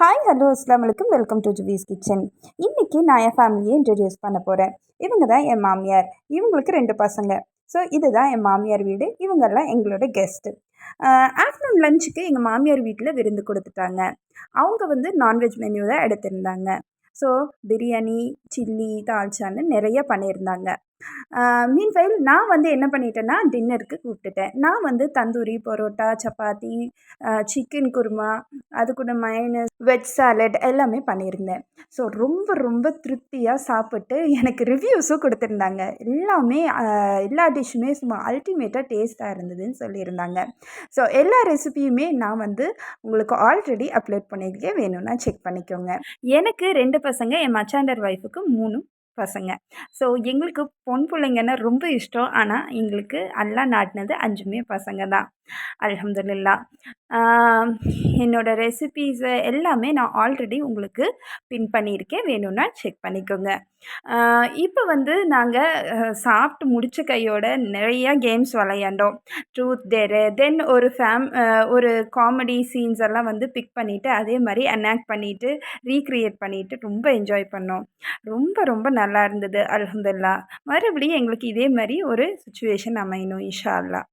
Hi hello அஸ்லாம் வலைக்கம் welcome to ஜுவீஸ் kitchen இன்றைக்கி நான் என் ஃபேமிலியை இன்ட்ரடியூஸ் பண்ண போகிறேன் இவங்க தான் என் மாமியார். இவங்களுக்கு ரெண்டு பசங்க. ஸோ இதுதான் என் மாமியார் வீடு. இவங்கெல்லாம் எங்களோட கெஸ்ட்டு ஆஃப்டர்நூன் லஞ்சுக்கு எங்கள் மாமியார் வீட்டில் விருந்து கொடுத்துட்டாங்க. அவங்க வந்து நான்வெஜ் மெனு தான் எடுத்திருந்தாங்க. ஸோ பிரியாணி சில்லி தால்ச்சான்னு நிறைய பண்ணியிருந்தாங்க. மீன் ஃபைல் நான் வந்து என்ன பண்ணிட்டேன்னா டின்னருக்கு கூப்பிட்டுட்டேன். நான் வந்து தந்தூரி பரோட்டா சப்பாத்தி சிக்கன் குருமா அது கூட மைனஸ் வெஜ் சாலட் எல்லாமே பண்ணியிருந்தேன். ஸோ ரொம்ப ரொம்ப திருப்தியாக சாப்பிட்டு எனக்கு ரிவ்யூஸும் கொடுத்துருந்தாங்க. எல்லாமே எல்லா டிஷ்ஷுமே சும்மா அல்டிமேட்டாக டேஸ்ட்டாக இருந்ததுன்னு சொல்லியிருந்தாங்க. ஸோ எல்லா ரெசிபியுமே நான் வந்து உங்களுக்கு ஆல்ரெடி அப்லோட் பண்ணியிருக்கேன். வேணும்னா செக் பண்ணிக்கோங்க. எனக்கு ரெண்டு பசங்க என் மச்சாண்டர் ஒய்ஃபுக்கு மூணு பசங்க. ஸோ எங்களுக்கு பொன் பிள்ளைங்கன்னா ரொம்ப இஷ்டம். ஆனால் எங்களுக்கு அல்லா நாட்டினது அஞ்சுமே பசங்க தான். அலமதுல்லா என்னோடய ரெசிபீஸை எல்லாமே நான் ஆல்ரெடி உங்களுக்கு பின் பண்ணியிருக்கேன். வேணும்னா செக் பண்ணிக்கோங்க. இப்போ வந்து நாங்கள் சாப்பிட்டு முடித்த கையோட நிறையா கேம்ஸ் விளையாண்டோம். ட்ரூத் டேரு தென் ஒரு ஃபேம் ஒரு காமெடி சீன்ஸ் எல்லாம் வந்து பிக் பண்ணிவிட்டு அதே மாதிரி அனாக்ட் பண்ணிவிட்டு ரீக்ரியேட் பண்ணிவிட்டு ரொம்ப என்ஜாய் பண்ணோம். ரொம்ப ரொம்ப நல்லா இருந்தது அலமதுல்லா மறுபடியும் எங்களுக்கு இதே மாதிரி ஒரு சுச்சுவேஷன் அமையணும் இன்ஷா அல்லா